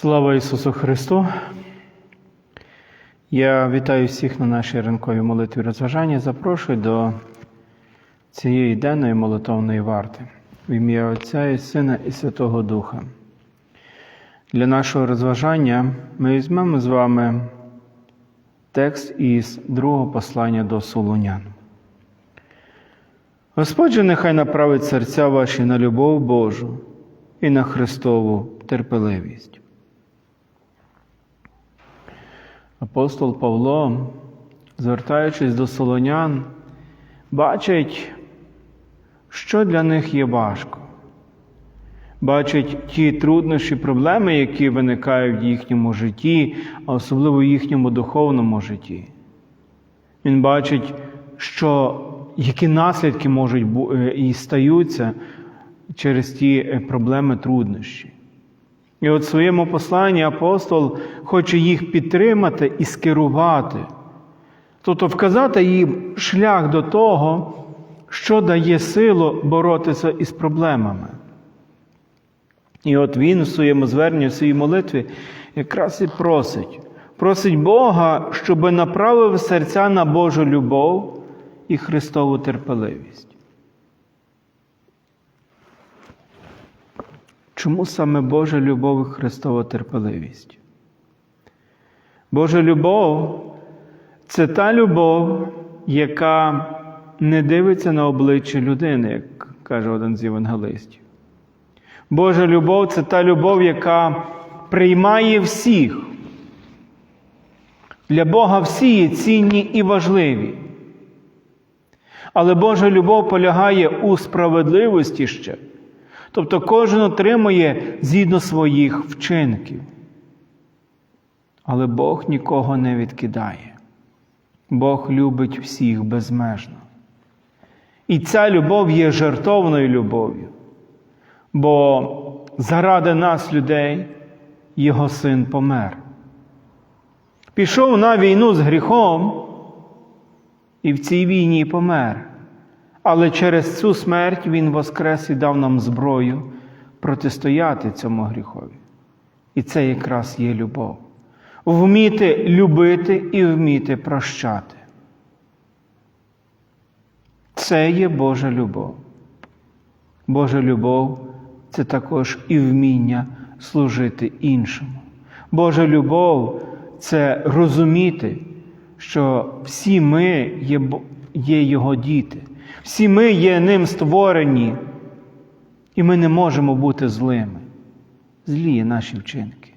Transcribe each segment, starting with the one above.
Слава Ісусу Христу! Я вітаю всіх на нашій ранковій молитві розважання. Запрошую до цієї денної молитовної варти в ім'я Отця і Сина і Святого Духа. Для нашого розважання ми візьмемо з вами текст із другого послання до Солунян. Господь же нехай направить серця ваші на любов Божу і на Христову терпеливість. Апостол Павло, звертаючись до солонян, бачить, що для них є важко. Бачить ті труднощі, проблеми, які виникають в їхньому житті, а особливо в їхньому духовному житті. Він бачить, що які наслідки можуть і стаються через ті проблеми труднощі. І от в своєму посланні апостол хоче їх підтримати і скерувати, тобто вказати їм шлях до того, що дає силу боротися із проблемами. І от він у своєму зверненні, в своїй молитві якраз і просить, просить Бога, щоб направив серця на Божу любов і Христову терпеливість. Чому саме Божа любов і Христова терпеливість? Божа любов це та любов, яка не дивиться на обличчя людини, як каже один з євангелистів. Божа любов це та любов, яка приймає всіх. Для Бога всі є цінні і важливі. Але Божа любов полягає у справедливості ще. Тобто кожен отримує згідно своїх вчинків. Але Бог нікого не відкидає. Бог любить всіх безмежно. І ця любов є жертовною любов'ю. Бо заради нас, людей, Його син помер. Пішов на війну з гріхом і в цій війні помер. Але через цю смерть Він воскрес і дав нам зброю протистояти цьому гріхові. І це якраз є любов. Вміти любити і вміти прощати. Це є Божа любов. Божа любов це також і вміння служити іншому. Божа любов це розуміти, що всі ми є, Його діти. Всі ми є ним створені, і ми не можемо бути злими. Злі є наші вчинки.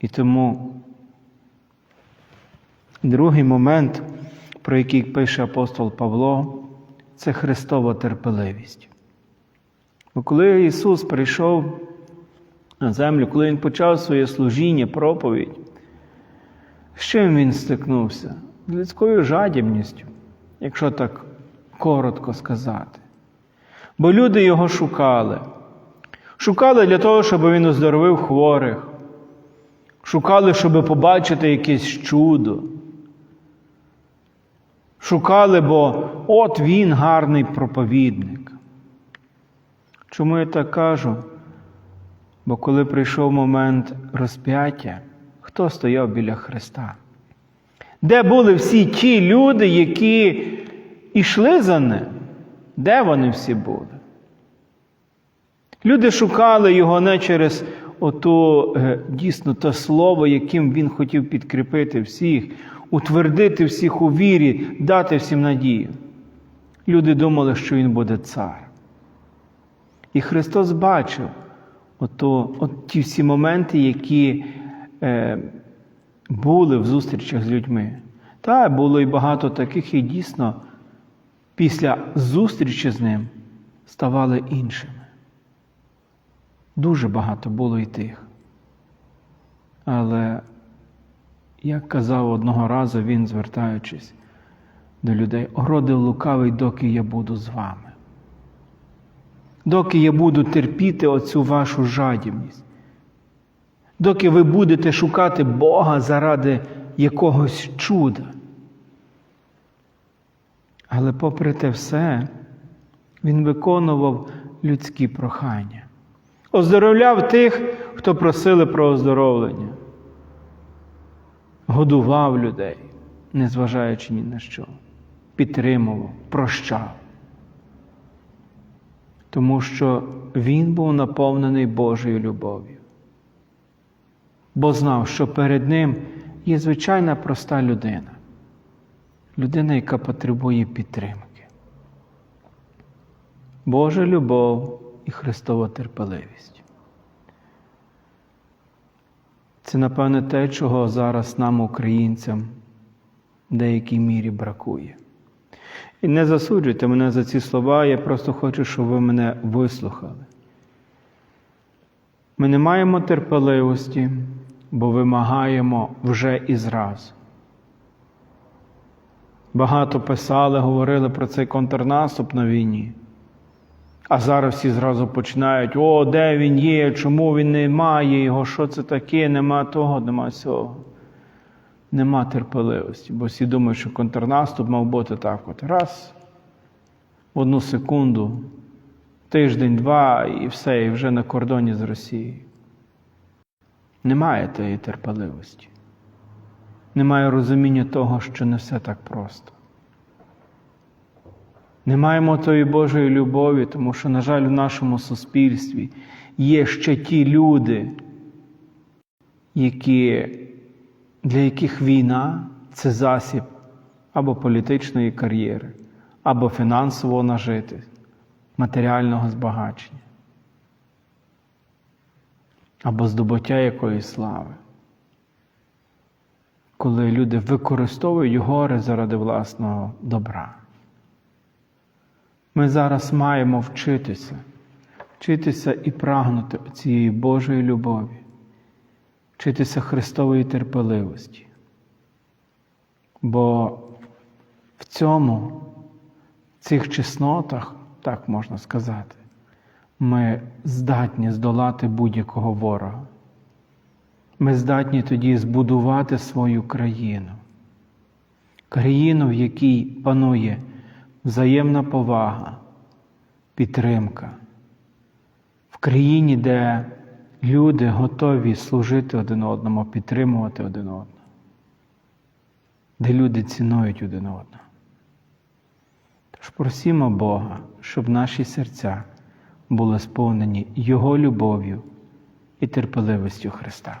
І тому другий момент, про який пише апостол Павло, це Христова терпеливість. Бо коли Ісус прийшов на землю, коли Він почав своє служіння, проповідь, з чим Він стикнувся? З людською жадібністю, якщо так коротко сказати. Бо люди його шукали. Шукали для того, щоб він оздоровив хворих. Шукали, щоб побачити якесь чудо. Шукали, бо от він гарний проповідник. Чому я так кажу? Бо коли прийшов момент розп'яття, хто стояв біля Христа? Де були всі ті люди, які ішли за ним? Де вони всі були? Люди шукали його не через ото дійсно те слово, яким він хотів підкріпити всіх, утвердити всіх у вірі, дати всім надію. Люди думали, що Він буде цар. І Христос бачив ото, от ті всі моменти, які е, були в зустрічах з людьми. Та було і багато таких, і дійсно після зустрічі з ним ставали іншими. Дуже багато було і тих. Але, як казав одного разу він, звертаючись до людей, ородив лукавий, доки я буду з вами. Доки я буду терпіти оцю вашу жадібність, доки ви будете шукати Бога заради якогось чуда. Але попри те все, він виконував людські прохання. оздоровляв тих, хто просили про оздоровлення, годував людей, незважаючи ні на що, підтримував, прощав. Тому що він був наповнений Божою любов'ю, бо знав, що перед ним є звичайна проста людина, людина, яка потребує підтримки. Божа любов і Христова терпеливість. Це, напевне, те, чого зараз нам, українцям, в деякій мірі бракує. І не засуджуйте мене за ці слова, я просто хочу, щоб ви мене вислухали. Ми не маємо терпеливості, бо вимагаємо вже і зразу. Багато писали, говорили про цей контрнаступ на війні. А зараз всі зразу починають: о, де він є, чому він не має його, що це таке, нема того, нема цього. Нема терпеливості, бо всі думають, що контрнаступ мав бути так: от раз, в одну секунду, тиждень, два, і все, і вже на кордоні з Росією. Немає тієї терпеливості. Немає розуміння того, що не все так просто. Не маємо тої Божої любові, тому що, на жаль, в нашому суспільстві є ще ті люди, які, для яких війна це засіб або політичної кар'єри, або фінансового нажити, матеріального збагачення, або здобуття якоїсь слави. Коли люди використовують горе заради власного добра. Ми зараз маємо вчитися, вчитися і прагнути цієї Божої любові, вчитися Христової терпеливості. Бо в цьому, в цих чеснотах, так можна сказати, ми здатні здолати будь-якого ворога. Ми здатні тоді збудувати свою країну, країну, в якій панує взаємна повага, підтримка, в країні, де люди готові служити один одному, підтримувати один одного, де люди цінують один одного. Тож просімо Бога, щоб наші серця були сповнені Його любов'ю і терпеливістю Христа.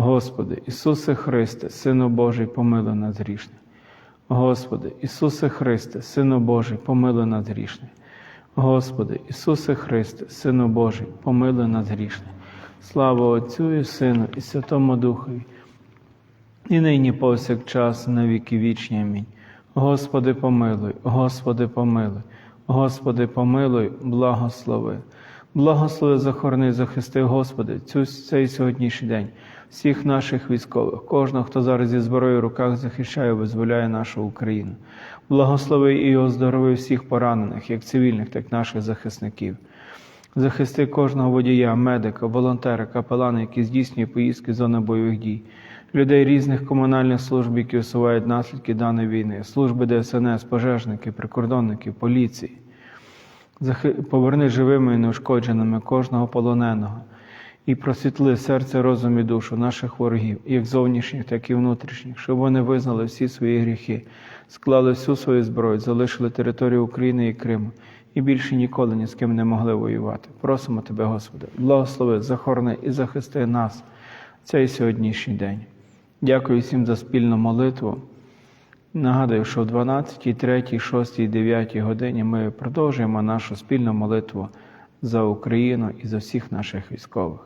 Господи, Ісусе Христе, Сину Божий, помилуй нас грішний. Господи, Ісусе Христе, Сину Божий, помилуй нас грішний. Господи, Ісусе Христе, Сину Божий, помилуй нас грішний. Слава Отцю і Сину, і Святому Духові, і нині повсякчас, на віки вічні. Амінь. Господи, помилуй, Господи, помилуй, Господи, помилуй, благослови. Благослови, захорони, захисти, Господи, цю, цей сьогоднішній день, всіх наших військових, кожного, хто зараз зі зброєю в руках захищає, визволяє нашу Україну. Благослови і оздорови всіх поранених, як цивільних, так і наших захисників. Захисти кожного водія, медика, волонтера, капелана, які здійснює поїздки з зони бойових дій, людей різних комунальних служб, які усувають наслідки даної війни, служби ДСНС, пожежники, прикордонники, поліції. Поверни живими і неушкодженими кожного полоненого і просвітли серце, розум і душу наших ворогів, як зовнішніх, так і внутрішніх, щоб вони визнали всі свої гріхи, склали всю свою зброю, залишили територію України і Криму і більше ніколи ні з ким не могли воювати. Просимо Тебе, Господи, благослови, захорони і захисти нас цей сьогоднішній день. Дякую всім за спільну молитву. Нагадую, що в 12, 3, 6, 9 годині ми продовжуємо нашу спільну молитву за Україну і за всіх наших військових.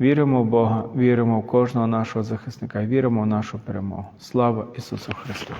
Віримо в Бога, віримо в кожного нашого захисника, віримо в нашу перемогу. Слава Ісусу Христу!